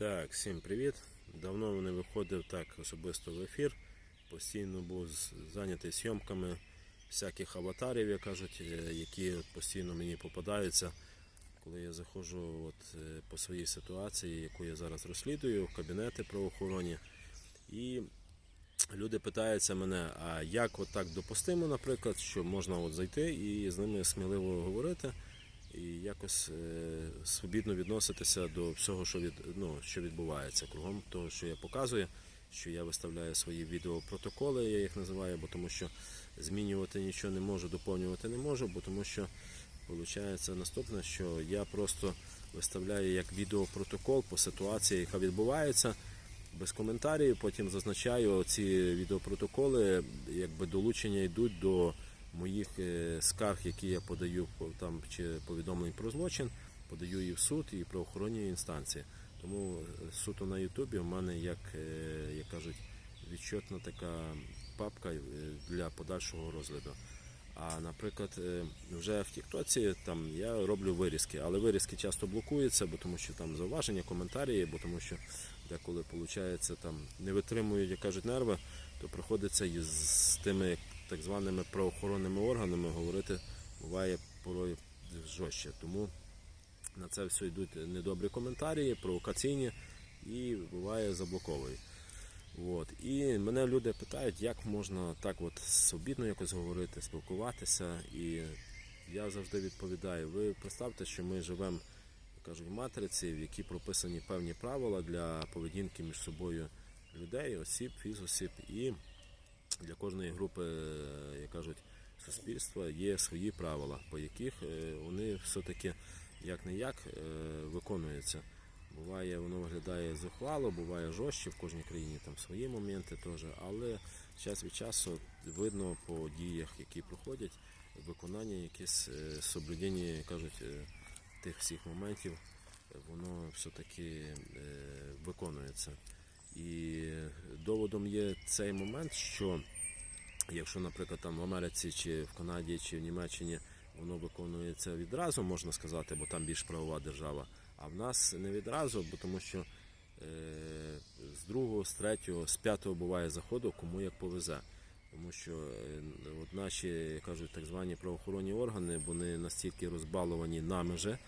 Так, всім привіт. Давно не виходив так особисто в ефір. Постійно був зайнятий зйомками всяких аватарів, як кажуть, е, які постійно мені попадаються. Коли я заходжу от, е, по своїй ситуації, яку я зараз розслідую, в кабінети правоохоронні. І люди питаються мене, а як от так допустимо, наприклад, що можна от зайти і з ними сміливо говорити і якось е, свобідно відноситися до всього, що від ну, що відбувається кругом того, що я показую, що я виставляю свої відеопротоколи, я їх називаю, бо тому що змінювати нічого не можу, доповнювати не можу, бо тому що виходить наступне, що я просто виставляю як відеопротокол по ситуації, яка відбувається. Без коментарів, потім зазначаю ці відеопротоколи, якби долучення йдуть до моїх е, скарг, які я подаю там чи повідомлень про злочин, подаю і в суд, і в правоохоронні інстанції. Тому е, суто на Ютубі в мене як, е, як кажуть, відчетна така папка для подальшого розгляду. А наприклад, вже в Тіктоці там я роблю вирізки, але вирізки часто блокуються, бо тому що там зауваження, коментарі, бо тому що деколи виходить, там не витримують, як кажуть, нерви, то приходиться з тими так званими правоохоронними органами говорити буває порой жорстче. Тому на це все йдуть недобрі коментарі, провокаційні і буває заблоковують. От. І мене люди питають, як можна так от свобідно якось говорити, спілкуватися. І я завжди відповідаю: ви представте, що ми живемо кажуть, в матриці, в якій прописані певні правила для поведінки між собою людей, осіб, фізосіб. І для кожної групи, кажуть, суспільства є свої правила, по яких е, вони все-таки як не як виконуються. Буває, воно виглядає зухвало, буває жорстче в кожній країні там свої моменти теж, але час від часу видно по діях, які проходять, виконання якесь е, соблюдення, кажуть, е, тих всіх моментів, воно все-таки виконується. І доводом є цей момент, що якщо, наприклад, там в Америці чи в Канаді чи в Німеччині воно виконується відразу, можна сказати, бо там більш правова держава. А в нас не відразу, бо тому що е, з другого, з третього, з п'ятого буває заходу, кому як повезе. Тому що е, от наші кажуть, так звані правоохоронні органи, вони настільки розбаловані нами же,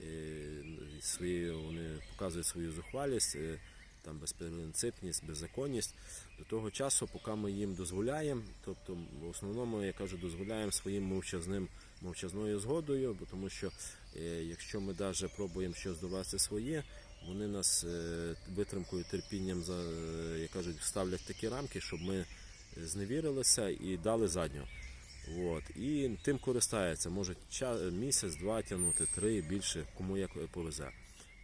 е, свої, вони показують свою зухвалість, е, там безпринципність, беззаконність до того часу, поки ми їм дозволяємо, тобто в основному, я кажу, дозволяємо своїм мовчазним мовчазною згодою, бо тому що е, якщо ми навіть пробуємо щось довести своє, вони нас е, витримкою, терпінням за е, як кажуть, ставлять такі рамки, щоб ми зневірилися і дали задню. От. І тим користаються, можуть ча- місяць, два тягнути, три більше, кому як повезе.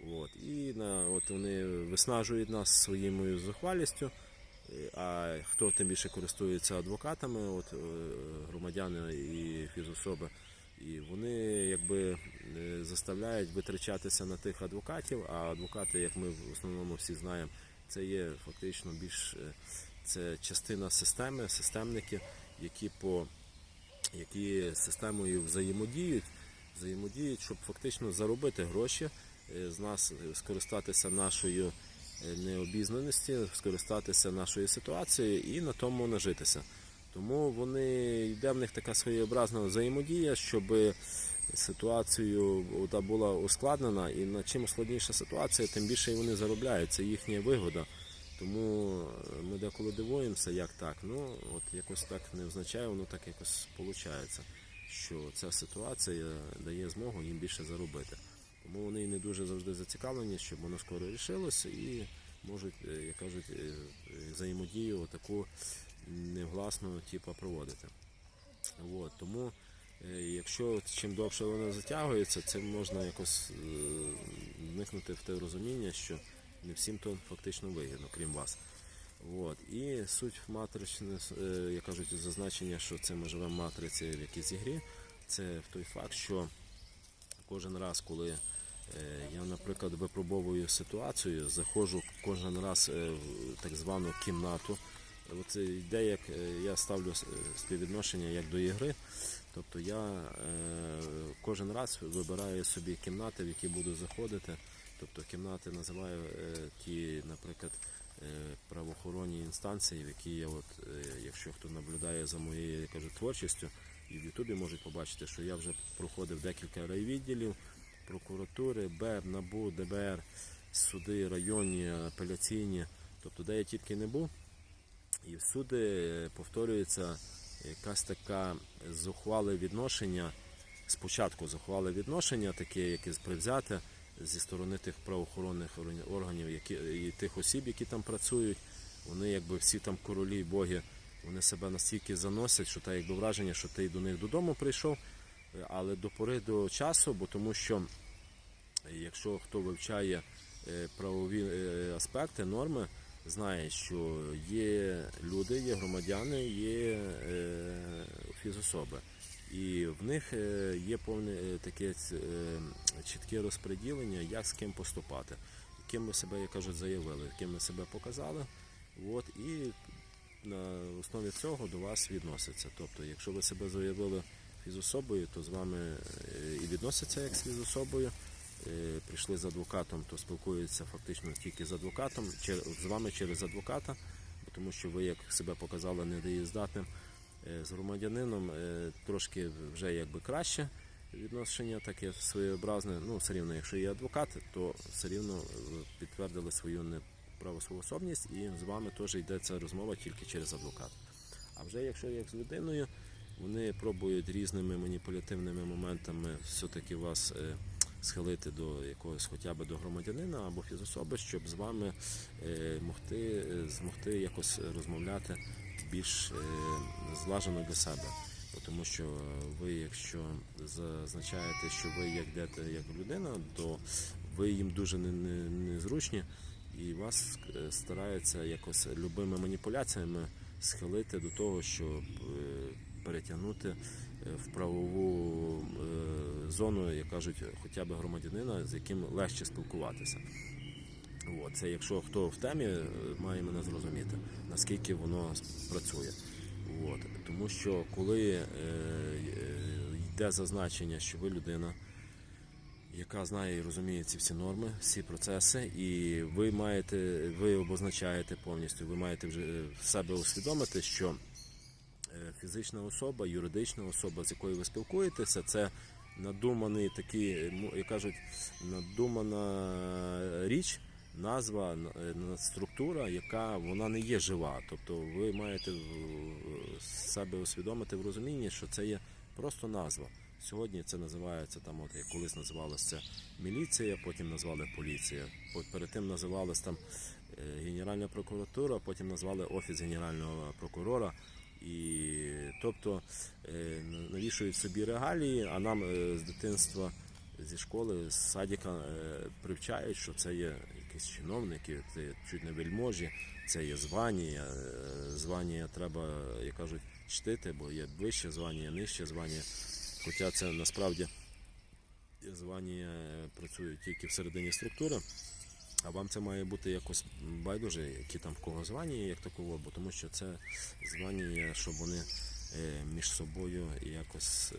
От. І на, от вони виснажують нас своєю зухвалістю. Е, А хто тим більше користується адвокатами, от е, громадяни і фізособи, і вони якби е, заставляють витрачатися на тих адвокатів. А адвокати, як ми в основному всі знаємо, це є фактично більш це частина системи, системники, які по які системою взаємодіють, взаємодіють, щоб фактично заробити гроші з нас, е, скористатися нашою е, необізнаності, скористатися нашою ситуацією і на тому нажитися. Тому вони йде в них така своєобразна взаємодія, щоб ситуацію була ускладнена, і на чим складніша ситуація, тим більше вони заробляють. Це їхня вигода. Тому е, ми деколи дивуємося, як так. Ну, от якось так не означає, воно так якось виходить, що ця ситуація дає змогу їм більше заробити. Тому вони не дуже завжди зацікавлені, щоб воно скоро рішилося і можуть, е, як кажуть, е, е, взаємодію таку негласну типу, проводити. От, тому, якщо чим довше воно затягується, цим можна якось вникнути в те розуміння, що не всім то фактично вигідно, крім вас. От. І суть матричне, як кажуть, зазначення, що це ми живемо в матриці в якійсь ігрі, це в той факт, що кожен раз, коли я, наприклад, випробовую ситуацію, заходжу кожен раз е, в так звану кімнату. От йде як е, я ставлю е, співвідношення як до ігри. Тобто я е, кожен раз вибираю собі кімнати, в які буду заходити, Тобто кімнати називаю е, ті, наприклад, е, правоохоронні інстанції, в які я, от, е, якщо хто наблюдає за моєю кажу, творчістю, і в Ютубі можуть побачити, що я вже проходив декілька райвідділів, прокуратури, БЕР, НАБУ, ДБР, суди, районні, апеляційні, тобто де я тільки не був. І всюди е, повторюється якась така зухвале відношення, спочатку зухвале відношення, таке якесь привзяте зі сторони тих правоохоронних органів, які, і тих осіб, які там працюють. Вони якби всі там королі, боги, вони себе настільки заносять, що та якби враження, що ти до них додому прийшов, але до пори до часу, бо тому що якщо хто вивчає е, правові е, аспекти, норми, знає, що є люди, є громадяни, є е, фізособи. І в них е, є повне е, таке е, чітке розподілення, як з ким поступати, ким ви себе, як кажуть, заявили, ким ви себе показали. От, і на основі цього до вас відноситься. Тобто, якщо ви себе заявили фізособою, то з вами е, і відносяться як з фізособою. Е, Прийшли з адвокатом, то спілкуються фактично тільки з адвокатом, з вами через адвоката, тому що ви як себе показали недієздатним. Е, З громадянином трошки вже якби краще відношення, таке своєобразне. Ну, все рівно, якщо є адвокат, то все рівно підтвердили свою неправосоособність і з вами теж йдеться розмова тільки через адвоката. А вже якщо як з людиною, вони пробують різними маніпулятивними моментами все-таки вас е, схилити до якогось хоча б до громадянина або фізособи, щоб з вами е, могти, е, змогти якось розмовляти більш злажено для себе. Тому що ви, якщо зазначаєте, що ви як йдете як людина, то ви їм дуже не- не- незручні і вас стараються якось любими маніпуляціями схилити до того, щоб перетягнути е, в правову е, зону, як кажуть, хоча б громадянина, з яким легше спілкуватися. От, це якщо хто в темі, е, має мене зрозуміти, наскільки воно працює. От, тому що коли йде зазначення, що ви людина, яка знає і розуміє ці всі норми, всі процеси, і ви маєте, ви обозначаєте повністю, ви маєте вже в себе усвідомити, що фізична особа, юридична особа, з якою ви спілкуєтеся, це надуманий такий, е, як кажуть, надумана річ, назва, е, структура, яка вона не є жива. Тобто ви маєте себе усвідомити в розумінні, що це є просто назва. Сьогодні це називається там, от як колись називалося це міліція, потім назвали поліція. Перед тим називалась там е, Генеральна прокуратура, потім назвали Офіс Генерального прокурора. І тобто е, навішують собі регалії, а нам е, з дитинства, зі школи, з садика е, привчають, що це є якісь чиновники, це чуть не вельможі, це є звання. Звання треба, як кажуть, чтити, бо є вище звання, нижче звання. Хоча це насправді звання працюють тільки всередині структури. А вам це має бути якось байдуже, які там в кого звання, як такого, бо тому що це звання, щоб вони е, між собою якось е,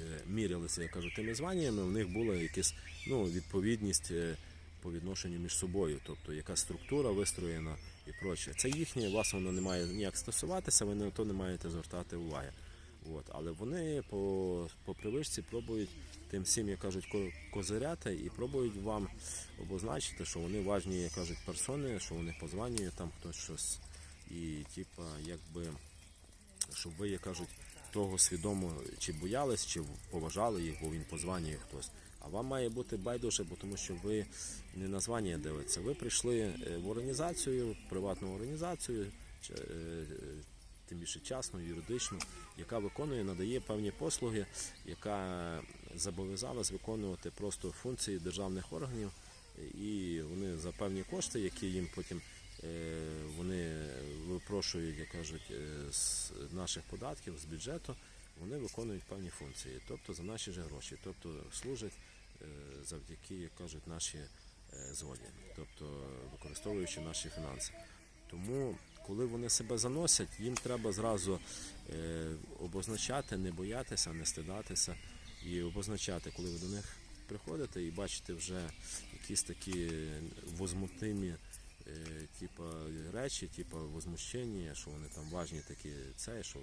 е, мірялися, я кажу, тими званнями, у них була якась ну, відповідність по відношенню між собою, тобто яка структура вистроєна і проче. Це їхнє, вас воно не має ніяк стосуватися, ви на то не маєте звертати уваги. От. Але вони по, по привичці пробують тим всім, як кажуть, ко- козиряти і пробують вам обозначити, що вони важні, як кажуть, персони, що вони по там хтось щось. І типа, якби, щоб ви, як кажуть, того свідомо чи боялись, чи поважали їх, бо він по званню хтось. А вам має бути байдуже, бо тому що ви не на звання дивитеся. Ви прийшли е, в організацію, приватну організацію, е, тим більше частну, юридичну, яка виконує, надає певні послуги, яка зобов'язалась виконувати просто функції державних органів, і вони за певні кошти, які їм потім е, вони випрошують, як кажуть, е, з наших податків, з бюджету, вони виконують певні функції, тобто за наші ж гроші, тобто служать е, завдяки, як кажуть, наші е, згоді, тобто використовуючи наші фінанси. Тому, коли вони себе заносять, їм треба зразу е, обозначати, не боятися, не стидатися і обозначати, коли ви до них приходите і бачите вже якісь такі возмутимі е, типа, речі, типа возмущення, що вони там важні такі, це, що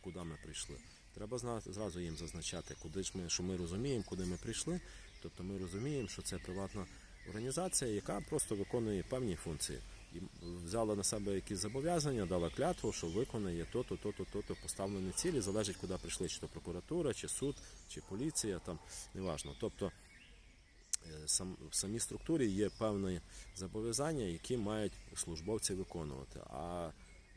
куди ми прийшли. Треба зразу їм зазначати, куди ж ми, що ми розуміємо, куди ми прийшли. Тобто ми розуміємо, що це приватна організація, яка просто виконує певні функції. І взяла на себе якісь зобов'язання, дала клятву, що виконує то-то, то-то, то-то поставлені цілі, залежить, куди прийшли, чи то прокуратура, чи суд, чи поліція, там неважно. Тобто е, сам, в самій структурі є певні зобов'язання, які мають службовці виконувати. А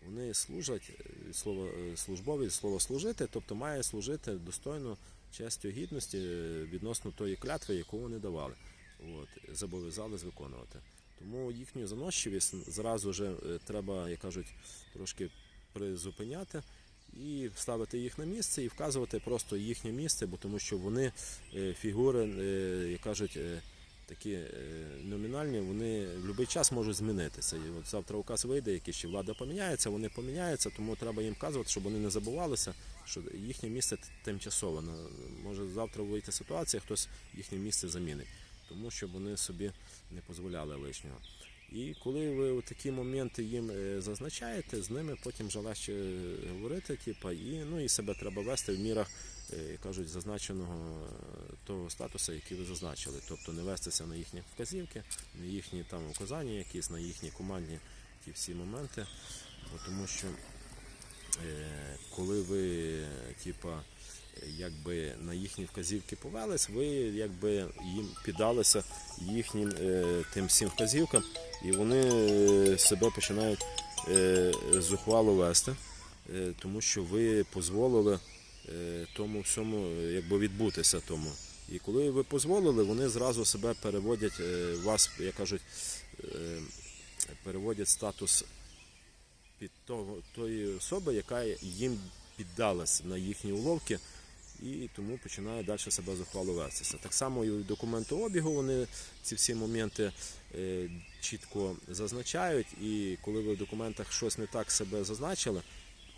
вони служать е, від слова е, службові, від слова служити, тобто має служити достойно честю гідності відносно тої клятви, яку вони давали. От, зобов'язались виконувати. Тому їхню заносчивість зразу вже е, треба, як кажуть, трошки призупиняти і ставити їх на місце і вказувати просто їхнє місце, бо тому що вони е, фігури, е, як кажуть, такі номінальні, вони в будь-який час можуть змінитися. І от завтра указ вийде, якийсь чи влада поміняється, вони поміняються, тому треба їм вказувати, щоб вони не забувалися, що їхнє місце т- тимчасове. Може завтра вийти ситуація, хтось їхнє місце замінить, тому щоб вони собі не дозволяли лишнього. І коли ви такі моменти їм е, зазначаєте, з ними потім вже легше е, говорити, типа, і, ну, і себе треба вести в мірах, е, кажуть, зазначеного е, того статусу, який ви зазначили. Тобто не вестися на їхні вказівки, на їхні там указання якісь, на їхні командні ті всі моменти. Тому що коли ви типа, якби на їхні вказівки повелись, ви якби їм піддалися їхнім е, тим всім вказівкам, і вони е, себе починають е, зухвало вести, тому що ви дозволили тому всьому якби відбутися тому. І коли ви дозволили, вони зразу себе переводять, вас, як кажуть, переводять статус під того, тої особи, яка їм піддалась на їхні уловки, і тому починає далі себе зухвало вестися. Так само і у документообігу вони ці всі моменти е, чітко зазначають, і коли ви в документах щось не так себе зазначили,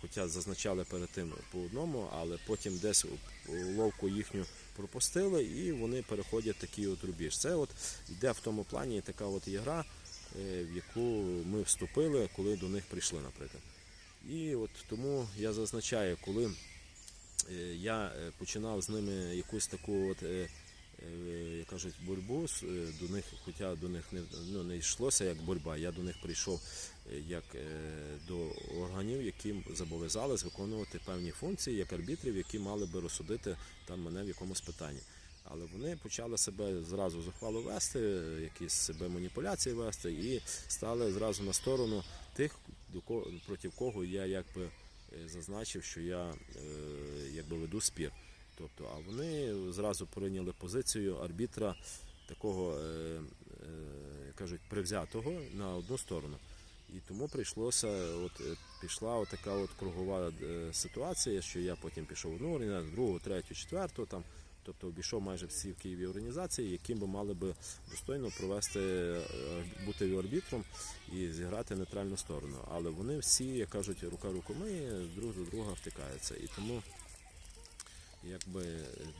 хоча зазначали перед тим по одному, але потім десь уловку їхню пропустили, і вони переходять такий от рубіж. Це от йде в тому плані така от ігра, е, в яку ми вступили, коли до них прийшли, наприклад. І от тому я зазначаю, коли я е, починав з ними якусь таку от, е, е, як кажуть, боротьбу, е, до них, хоча до них не, ну, не йшлося як боротьба, я до них прийшов е, як е, до органів, які зобов'язались виконувати певні функції, як арбітрів, які мали би розсудити там мене в якомусь питанні. Але вони почали себе зразу зухвало вести, е, якісь себе маніпуляції вести і стали зразу на сторону тих, до кого, проти кого я якби е, зазначив, що я е, якби веду спір. Тобто, а вони зразу прийняли позицію арбітра такого, е, е, кажуть, привзятого на одну сторону. І тому прийшлося, от е, пішла от така от кругова е, ситуація, що я потім пішов в одну другу, третю, четверту там. Тобто обійшов майже всі в Києві організації, які би мали би достойно провести, е, бути арбітром і зіграти нейтральну сторону. Але вони всі, як кажуть, рука руку миє, друг до друга втикаються. І тому якби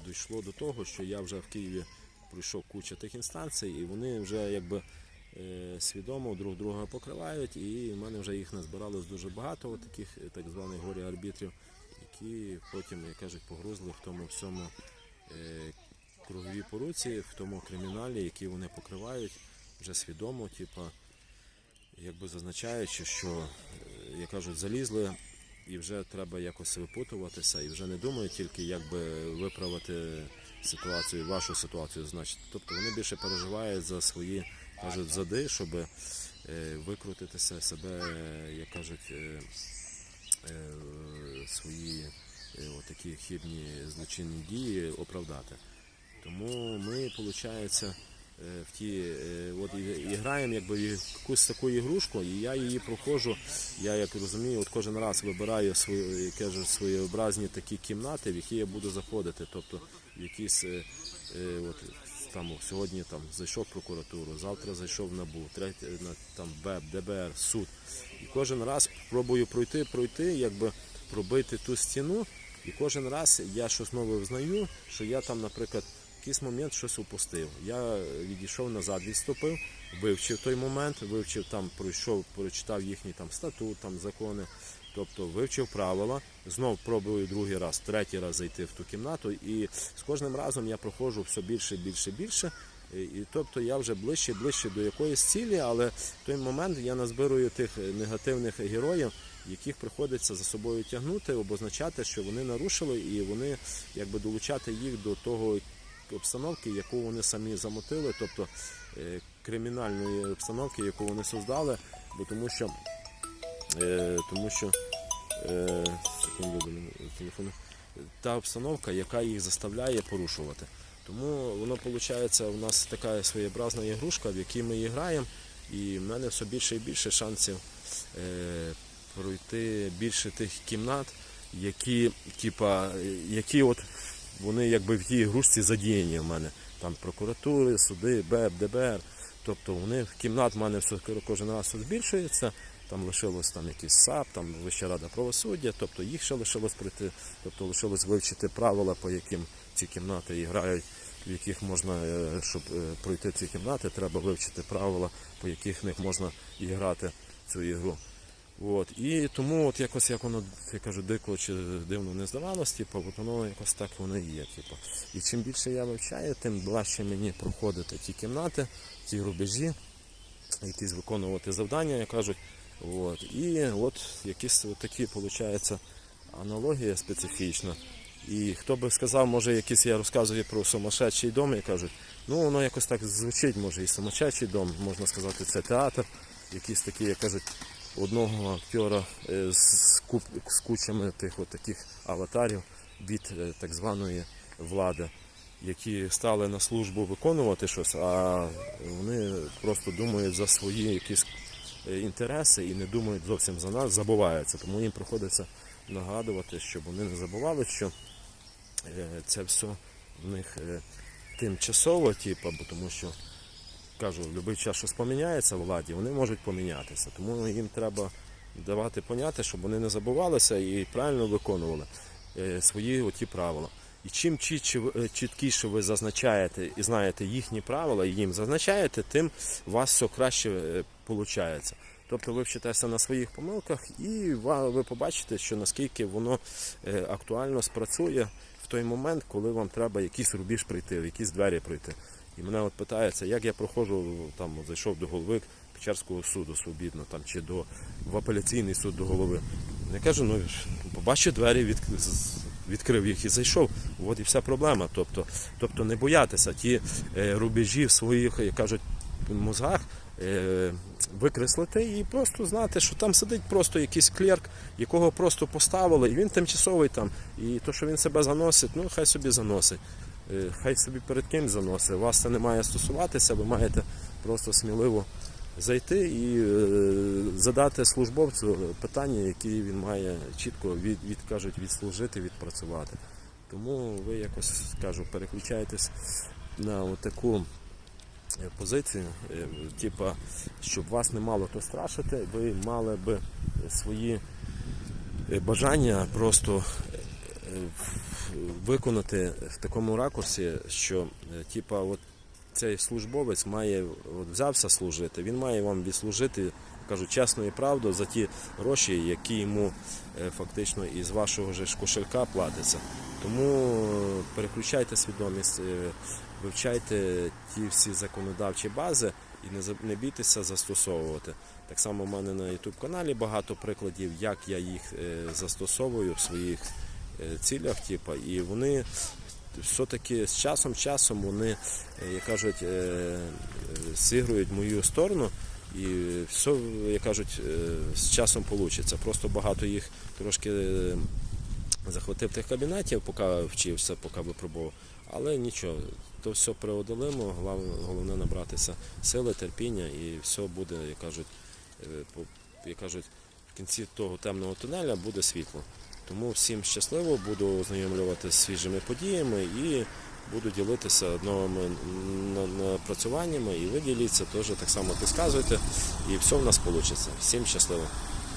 дійшло до того, що я вже в Києві пройшов куча тих інстанцій, і вони вже якби е, свідомо друг друга покривають, і в мене вже їх назбиралось дуже багато, таких е, так званих горі арбітрів, які потім, як кажуть, погрузли в тому всьому е, круговій поруці, в тому криміналі, який вони покривають, вже свідомо, типа, якби зазначаючи, що, е, як кажуть, залізли і вже треба якось випутуватися, і вже не думають тільки, як би виправити ситуацію, вашу ситуацію, значить. Тобто вони більше переживають за свої, кажуть, зади, щоб е, викрутитися себе, як кажуть, свої такі хибні злочинні дії оправдати. Тому ми, виходить, в ті, е, от і, граємо якби якусь таку ігрушку, і я її проходжу. Я як розумію, от кожен раз вибираю свої, як кажуть, своєобразні такі кімнати, в які я буду заходити. Тобто в якісь е, е, от, там сьогодні там зайшов в прокуратуру, завтра зайшов в НАБУ, третє там БЕБ, ДБР, суд. І кожен раз пробую пройти, пройти, якби пробити ту стіну. І кожен раз я щось нове взнаю, що я там, наприклад, якийсь момент щось упустив. Я відійшов назад, відступив, вивчив той момент, вивчив там, пройшов, прочитав їхній там статут, там закони. Тобто вивчив правила, знов пробую другий раз, третій раз зайти в ту кімнату, і з кожним разом я проходжу все більше, більше, більше. І, тобто я вже ближче, ближче до якоїсь цілі, але в той момент я назбирую тих негативних героїв, яких приходиться за собою тягнути, обозначати, що вони нарушили, і вони якби долучати їх до того обстановки, яку вони самі замотили, тобто е, кримінальної обстановки, яку вони создали, бо тому що е, тому що е, телефону, та обстановка, яка їх заставляє порушувати. Тому воно виходить, у нас така своєобразна ігрушка, в якій ми граємо, і в мене все більше і більше шансів пройти більше тих кімнат, які, типа, які от вони якби в тій ігрушці задіяні в мене. Там прокуратури, суди, БЕП, ДБР. Тобто вони в кімнат в мене все кожен раз збільшується. Там лишилось там якийсь САП, там Вища рада правосуддя, тобто їх ще лишилось пройти, тобто лишилось вивчити правила, по яким ці кімнати і грають, в яких можна, е, щоб е, пройти ці кімнати, треба вивчити правила, по яких в них можна і грати цю ігру. От. І тому от якось як воно, я кажу, дико чи дивно не здавалось, типу, от воно якось так воно і є. Типу. І чим більше я вивчаю, тим важче мені проходити ті кімнати, ті рубежі, якісь виконувати завдання, як кажуть. От. І от якісь от такі, виходить, аналогія специфічна. І хто би сказав, може якийсь я розказую про сумасшедший дом, і кажуть, ну воно якось так звучить, може і сумасшедший дом, можна сказати, це театр, якісь такі, як кажуть, одного актера е, з, куп, з кучами тих от таких аватарів від е, так званої влади, які стали на службу виконувати щось, а вони просто думають за свої якісь е, інтереси і не думають зовсім за нас, забуваються. Тому їм приходиться нагадувати, щоб вони не забували, що це все в них тимчасово, типу, тому що кажу, в будь-який час щось поміняється в владі, вони можуть помінятися. Тому їм треба давати поняти, щоб вони не забувалися і правильно виконували е, свої оті правила. І чим е, чіткіше ви зазначаєте і знаєте їхні правила, і їм зазначаєте, тим у вас все краще виходить. Тобто ви вчитеся на своїх помилках, і ви побачите, що наскільки воно е, актуально спрацює в той момент, коли вам треба якийсь рубіж прийти, в якісь двері пройти. І мене от питається, як я проходжу, там от зайшов до голови Печерського суду свобідно, там чи до в апеляційний суд до голови. Я кажу, ну побачив двері, від, відкрив їх і зайшов. От і вся проблема. Тобто, тобто не боятися ті е, рубежі в своїх, як кажуть, мозгах. Е, викреслити і просто знати, що там сидить просто якийсь клерк, якого просто поставили, і він тимчасовий там. І то, що він себе заносить, ну хай собі заносить. Е, Хай собі перед ким заносить. Вас це не має стосуватися, ви маєте просто сміливо зайти і е, задати службовцю питання, які він має чітко від, від відслужити, відпрацювати. Тому ви якось кажу, переключайтесь на таку позицію, е, типа, щоб вас не мало то страшити, ви мали би свої бажання просто виконати в такому ракурсі, що е, типа, от цей службовець має от взявся служити, він має вам відслужити, кажу, чесно і правду за ті гроші, які йому е, фактично із вашого ж кошелька платиться. Тому е, переключайте свідомість, вивчайте ті всі законодавчі бази і не бійтеся застосовувати. Так само в мене на YouTube каналі багато прикладів, як я їх застосовую в своїх цілях, типа, і вони все-таки з часом часом вони, е, як кажуть, е, е, зігрують мою сторону. І все, як кажуть, е, з часом вийде. Просто багато їх трошки е, захватив тих кабінетів, поки вчився, поки випробував. Але нічого, то все преодолимо, головне набратися сили, терпіння і все буде, як кажуть, е, як кажуть, в кінці того темного тунеля буде світло. Тому всім щасливо, буду ознайомлювати з свіжими подіями і буду ділитися новими на- напрацюваннями. І ви діліться теж так само підказуйте, і все в нас вийде. Всім щасливо.